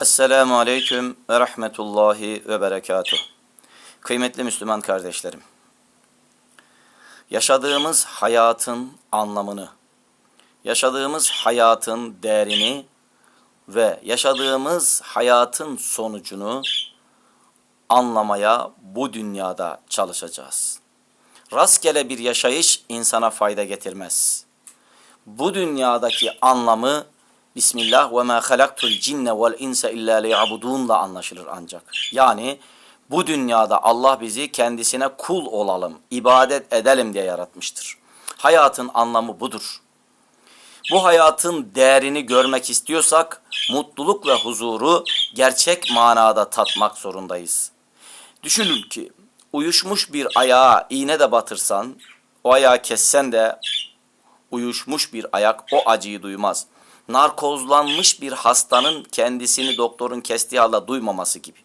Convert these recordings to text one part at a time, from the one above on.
Esselamu Aleyküm ve Rahmetullahi ve Berekatuh. Kıymetli Müslüman kardeşlerim, yaşadığımız hayatın anlamını, yaşadığımız hayatın değerini ve yaşadığımız hayatın sonucunu anlamaya bu dünyada çalışacağız. Rastgele bir yaşayış insana fayda getirmez. Bu dünyadaki anlamı Bismillah ve ma halaktul cinne vel insa illa liyabudunla anlaşılır ancak. Yani bu dünyada Allah bizi kendisine kul olalım, ibadet edelim diye yaratmıştır. Hayatın anlamı budur. Bu hayatın değerini görmek istiyorsak mutluluk ve huzuru gerçek manada tatmak zorundayız. Düşünün ki uyuşmuş bir ayağa iğne de batırsan, o ayağı kessen de uyuşmuş bir ayak o acıyı duymaz. Narkozlanmış bir hastanın kendisini doktorun kestiği halde duymaması gibi.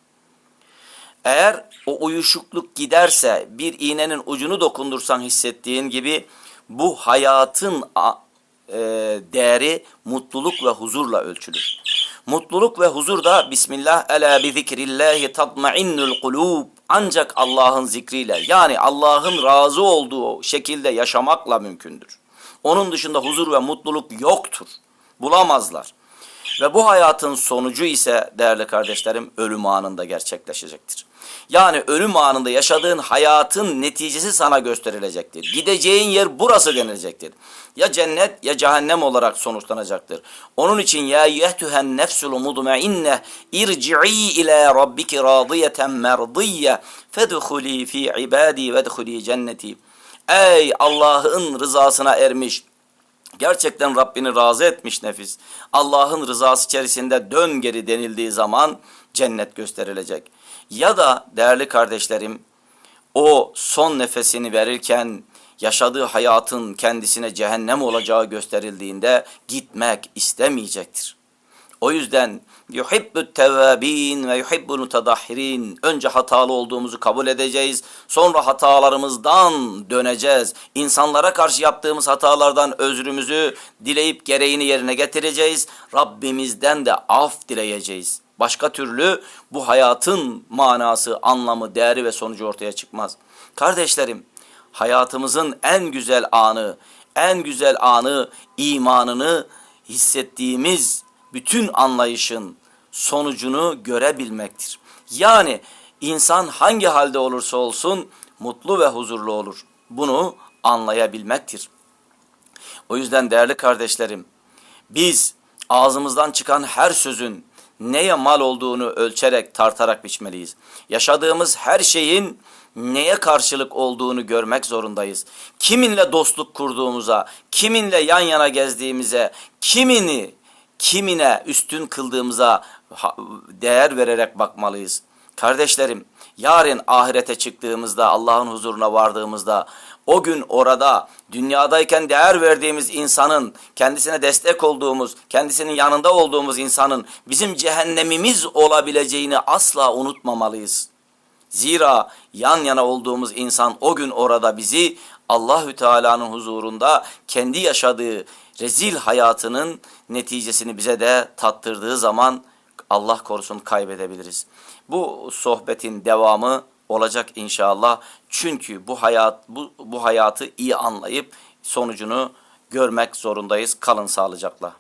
Eğer o uyuşukluk giderse bir iğnenin ucunu dokundursan hissettiğin gibi bu hayatın e, değeri mutluluk ve huzurla ölçülür. Mutluluk ve huzur da Bismillah ela bi zikrillahi tatmainnul kulub ancak Allah'ın zikriyle yani Allah'ın razı olduğu şekilde yaşamakla mümkündür. Onun dışında huzur ve mutluluk yoktur. Bulamazlar. Ve bu hayatın sonucu ise değerli kardeşlerim ölüm anında gerçekleşecektir. Yani ölüm anında yaşadığın hayatın neticesi sana gösterilecektir. Gideceğin yer burası denilecektir. Ya cennet ya cehennem olarak sonuçlanacaktır. Onun için ya yehtühen nefsul mudmeinne irci'i ila rabbiki radiyeten merdiyye fedhuli fi ibadi vedhuli cenneti. Ey Allah'ın rızasına ermiş, gerçekten Rabbini razı etmiş nefis. Allah'ın rızası içerisinde dön geri denildiği zaman cennet gösterilecek. Ya da değerli kardeşlerim o son nefesini verirken yaşadığı hayatın kendisine cehennem olacağı gösterildiğinde gitmek istemeyecektir. O yüzden yuhibbu tevabin ve yuhibbul mutadahhirin. Önce hatalı olduğumuzu kabul edeceğiz. Sonra hatalarımızdan döneceğiz. İnsanlara karşı yaptığımız hatalardan özrümüzü dileyip gereğini yerine getireceğiz. Rabbimizden de af dileyeceğiz. Başka türlü bu hayatın manası, anlamı, değeri ve sonucu ortaya çıkmaz. Kardeşlerim, hayatımızın en güzel anı, en güzel anı imanını hissettiğimiz bütün anlayışın sonucunu görebilmektir. Yani insan hangi halde olursa olsun mutlu ve huzurlu olur. Bunu anlayabilmektir. O yüzden değerli kardeşlerim, biz ağzımızdan çıkan her sözün neye mal olduğunu ölçerek, tartarak biçmeliyiz. Yaşadığımız her şeyin neye karşılık olduğunu görmek zorundayız. Kiminle dostluk kurduğumuza, kiminle yan yana gezdiğimize, kimini kimine üstün kıldığımıza değer vererek bakmalıyız. Kardeşlerim, yarın ahirete çıktığımızda, Allah'ın huzuruna vardığımızda, o gün orada dünyadayken değer verdiğimiz insanın, kendisine destek olduğumuz, kendisinin yanında olduğumuz insanın bizim cehennemimiz olabileceğini asla unutmamalıyız. Zira yan yana olduğumuz insan o gün orada bizi Allahü Teala'nın huzurunda kendi yaşadığı rezil hayatının neticesini bize de tattırdığı zaman Allah korusun kaybedebiliriz. Bu sohbetin devamı olacak inşallah. Çünkü bu hayat bu, bu hayatı iyi anlayıp sonucunu görmek zorundayız. Kalın sağlıcakla.